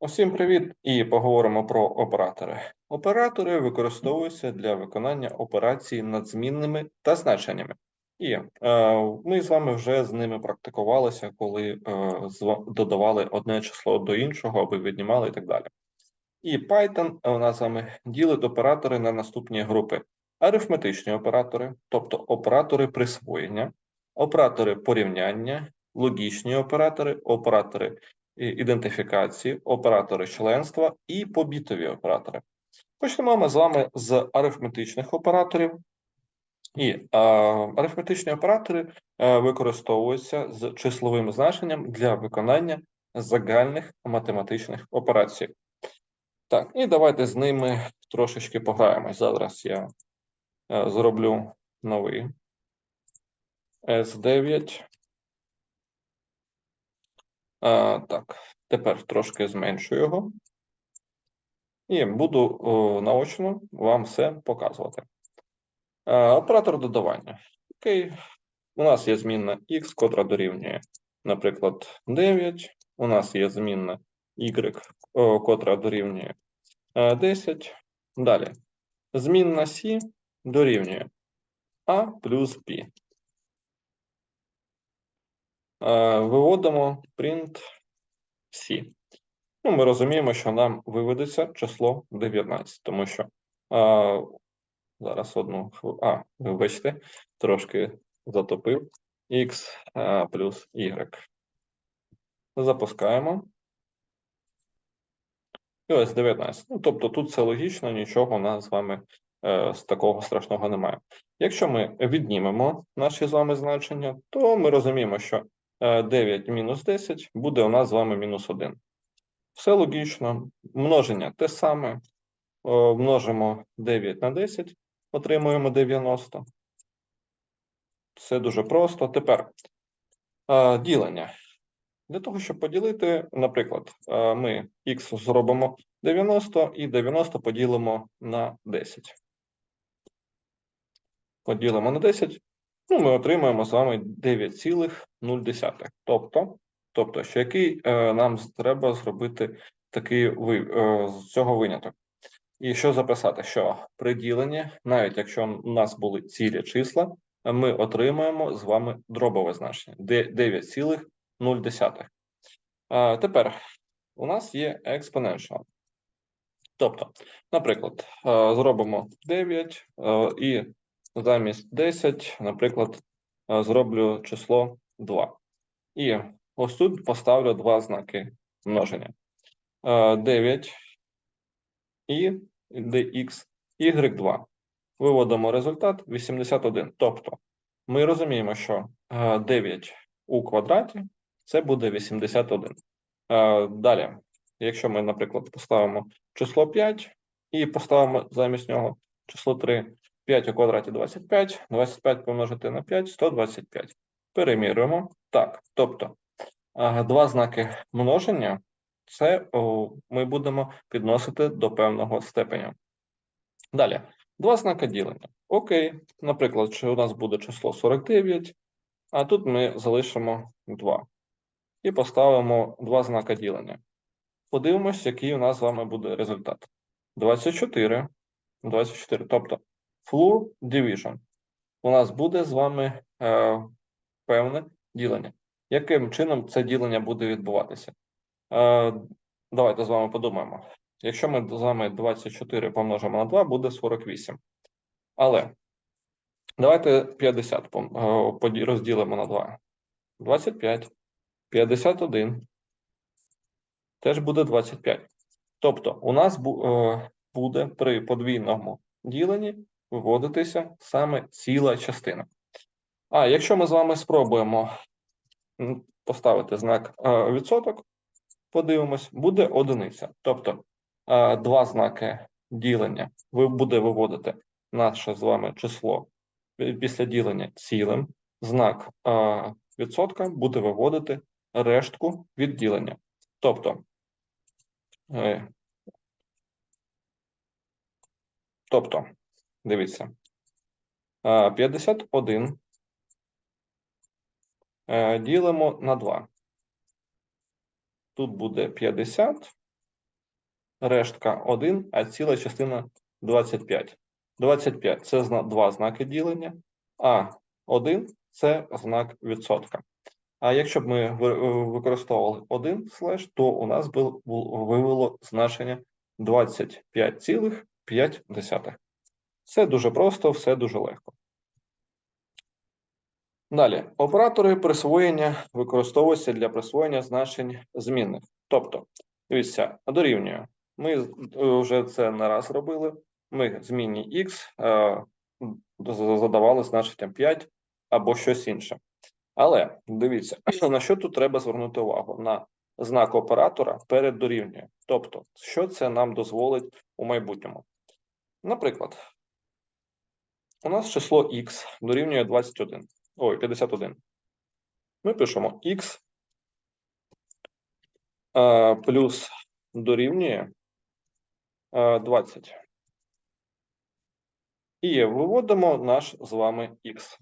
Усім привіт! І поговоримо про оператори. Оператори використовуються для виконання операцій над змінними та значеннями. І е, ми з вами вже з ними практикувалися, коли е, додавали одне число до іншого, або віднімали і так далі. І Python у нас з вами ділить оператори на наступні групи: арифметичні оператори, тобто оператори присвоєння, оператори порівняння, логічні оператори, оператори ідентифікації, оператори членства і побітові оператори. Почнемо ми з вами з арифметичних операторів. І е, арифметичні оператори е, використовуються з числовим значенням для виконання загальних математичних операцій. Так, і давайте з ними трошечки пограємось. Зараз я е, зроблю новий S9. А, так, тепер трошки зменшу його. І буду о, наочно вам все показувати. Е, оператор додавання. Окей. У нас є змінна x, котра дорівнює, наприклад, 9. У нас є змінна y, котра дорівнює е, 10. Далі. Змінна c дорівнює a плюс b. Е, Виводимо print c. Ну, ми розуміємо, що нам виведеться число 19, тому що а, зараз одну. А, вибачте, трошки затопив x а, плюс y. Запускаємо. І ось 19. Ну, тобто тут все логічно, нічого у нас з вами е, з такого страшного немає. Якщо ми віднімемо наші з вами значення, то ми розуміємо, що е, 9 мінус 10 буде у нас з вами мінус 1. Все логічно. Множення те саме. Множимо 9 на 10, отримуємо 90. Все дуже просто. Тепер е, ділення. Для того, щоб поділити, наприклад, е, ми х зробимо 90 і 90 поділимо на 10. Поділимо на 10. Ну, ми отримаємо з вами 9,0. Тобто, тобто, що який е, нам треба зробити такий е, з цього виняток. І що записати? Що при діленні, навіть якщо у нас були цілі числа, ми отримаємо з вами дробове значення 9,0. А, тепер у нас є exponential. Тобто, наприклад, е, зробимо 9 е, і замість 10, наприклад, е, зроблю число 2. І ось тут поставлю два знаки множення. Е, 9 і dx, y2. Виводимо результат 81. Тобто, ми розуміємо, що е, 9 у квадраті це буде 81. Е, Далі, якщо ми, наприклад, поставимо число 5 і поставимо замість нього число 3, 5 у квадраті 25, 25 помножити на 5, 125. Перемірюємо. Так, тобто, е, два знаки множення це ми будемо підносити до певного степеня. Далі, два знаки ділення. Окей, наприклад, що у нас буде число 49, а тут ми залишимо 2 і поставимо два знака ділення. Подивимось, який у нас з вами буде результат. 24, 24, тобто full division. У нас буде з вами е, певне ділення. Яким чином це ділення буде відбуватися? Е, давайте з вами подумаємо. Якщо ми з вами 24 помножимо на 2, буде 48. Але давайте 50 пом- е, розділимо на 2. 25. 51. Теж буде 25. Тобто, у нас е, буде при подвійному діленні виводитися саме ціла частина. А якщо ми з вами спробуємо поставити знак е, відсоток, подивимось, буде одиниця. Тобто е, два знаки ділення буде виводити наше з вами число після ділення цілим. Знак е, відсотка буде виводити рештку від ділення. Тобто, тобто, дивіться, е, 51 е, ділимо на 2. Тут буде 50, рештка 1, а ціла частина 25. 25 – це два знаки ділення, а 1 – це знак відсотка. А якщо б ми е, використовували один слеш, то у нас би вивело значення 25,5. Все дуже просто, все дуже легко. Далі, оператори присвоєння використовуються для присвоєння значень змінних. Тобто, дивіться, дорівнює. Ми е, вже це не раз робили. Ми змінні x е, задавали значенням 5 або щось інше. Але дивіться, на що тут треба звернути увагу? На знак оператора перед дорівнює. Тобто, що це нам дозволить у майбутньому? Наприклад, у нас число x дорівнює 21. Ой, 51. Ми пишемо x е, плюс дорівнює е, 20. І виводимо наш з вами x.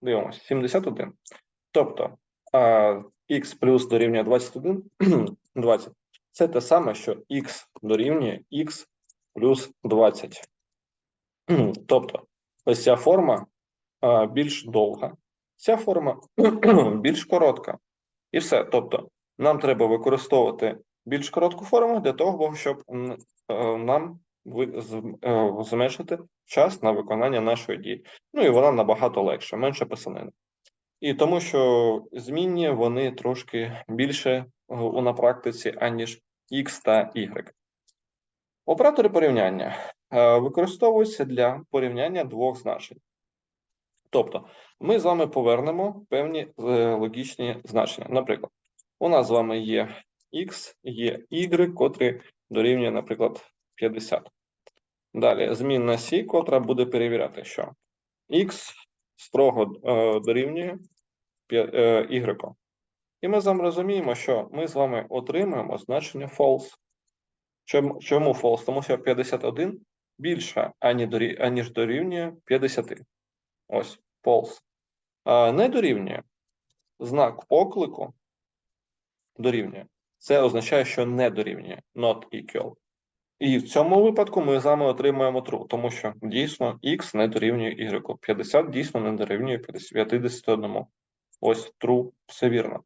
Дивимося, 71. Тобто е, x плюс дорівнює 21, 20. Це те саме, що x дорівнює x плюс 20. Тобто, ось ця форма більш довга, ця форма більш коротка. І все. Тобто, нам треба використовувати більш коротку форму для того, щоб е, нам е, зменшити час на виконання нашої дії. Ну і вона набагато легша, менше писанини. І тому, що змінні вони трошки більше е, на практиці, аніж X та Y. Оператори порівняння е, використовуються для порівняння двох значень. Тобто, ми з вами повернемо певні е, логічні значення. Наприклад, у нас з вами є x, є y, котрий дорівнює, наприклад, 50. Далі змінна c, котра буде перевіряти, що x строго е, дорівнює y. І ми з вами розуміємо, що ми з вами отримаємо значення false. Чому, чому false? Тому що 51 більше, аніж дорівнює 50. Ось false. А, не дорівнює. Знак оклику дорівнює. Це означає, що не дорівнює, not equal. І в цьому випадку ми з вами отримаємо true, тому що дійсно x не дорівнює y. 50 дійсно не дорівнює 51. Ось true, все вірно.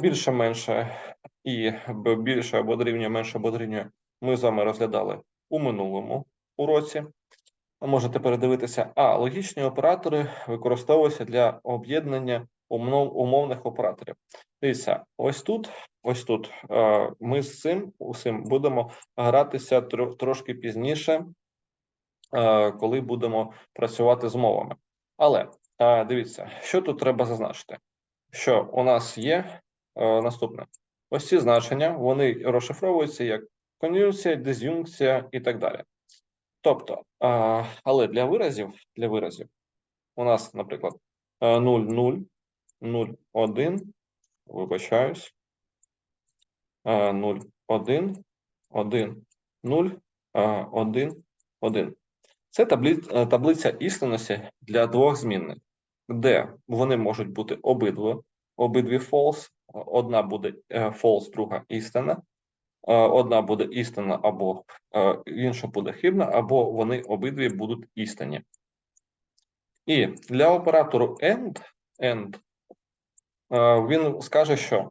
Більше, менше і більше або дорівнює, менше або дорівнює ми з вами розглядали у минулому уроці. Можете передивитися. А логічні оператори використовуються для об'єднання умовних операторів. Дивіться, ось тут, ось тут е, ми з цим усім будемо гратися тро- трошки пізніше, е, коли будемо працювати з мовами. Але е, дивіться, що тут треба зазначити? Що у нас є наступне: ось ці значення вони розшифровуються як кон'юнкція, диз'юнкція і так далі. Тобто, але для виразів, для виразів у нас, наприклад, е, 0, 0, 0, 1, вибачаюсь, е, 0, 1, 1, 0, е, 1, 1. Це е, таблиця істинності для двох змінних, де вони можуть бути обидва, обидві false, одна буде е, false, друга істина, Е, одна буде істинна, або е, інша буде хибна, або вони обидві будуть істинні. І для оператору AND, AND він скаже, що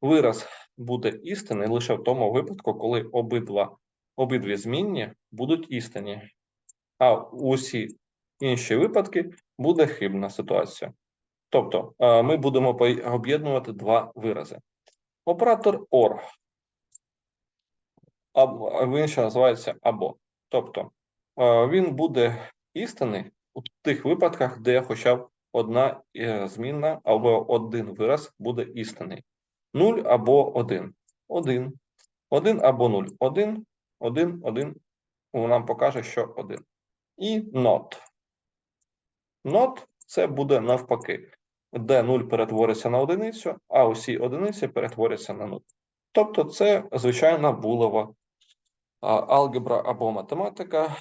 вираз буде істинний лише в тому випадку, коли обидва, обидві змінні будуть істинні, а усі інші випадки буде хибна ситуація. Тобто е, ми будемо об'єднувати два вирази. Оператор OR він ще називається або. Тобто е, він буде істинний у тих випадках, де хоча б одна е, змінна або один вираз буде істинний. 0 або 1. 1. 1 або 0. 1, 1, 1. Нам покаже, що 1. І not. Not це буде навпаки, де 0 перетвориться на одиницю, а усі одиниці перетворяться на 0. Тобто це звичайна булова алгебра або математика.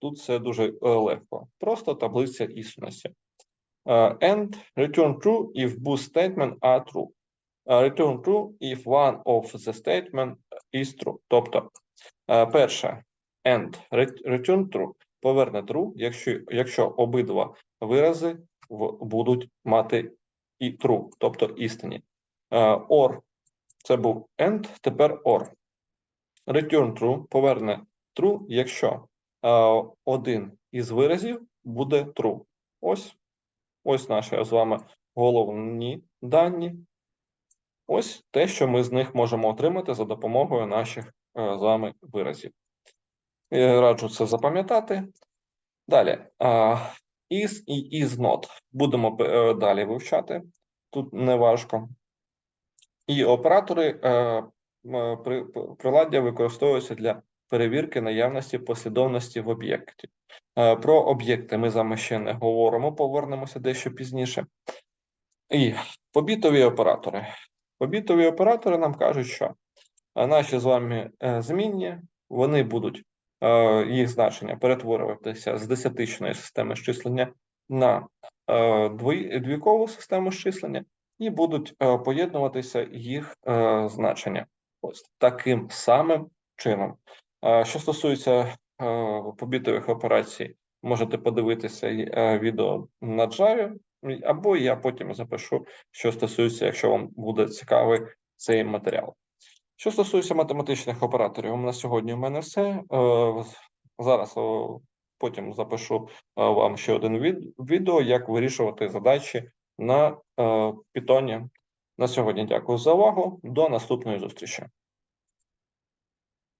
Тут це дуже е, легко. Просто таблиця істинності. Е, And return true if both statement are true. е, return true if one of the statement is true. Тобто, перше, and return true поверне true, якщо, якщо обидва вирази будуть мати і true, тобто істинні. Е, Or це був and, тепер or. Return true поверне true, якщо е, один із виразів буде true. Ось, ось наші з вами головні дані. Ось те, що ми з них можемо отримати за допомогою наших е, з вами виразів. Я раджу це запам'ятати. Далі. Is і is not. Будемо е, далі вивчати. Тут не важко. І оператори е, при, приладдя використовуються для перевірки наявності послідовності в об'єкті. Е, Про об'єкти ми з вами ще не говоримо, повернемося дещо пізніше. І побітові оператори. Побітові оператори нам кажуть, що е, наші з вами е, змінні, вони будуть е, їх значення перетворюватися з десятичної системи щислення на е, двійкову систему щислення і будуть е, поєднуватися їх е, значення. Ось таким самим чином. Е, Що стосується е, побітових операцій, можете подивитися е, відео на Java, або я потім запишу, що стосується, якщо вам буде цікавий цей матеріал. Що стосується математичних операторів, на сьогодні в мене все. Е, Зараз потім запишу е, вам ще один відео, як вирішувати задачі на питоні. На сьогодні дякую за увагу. До наступної зустрічі.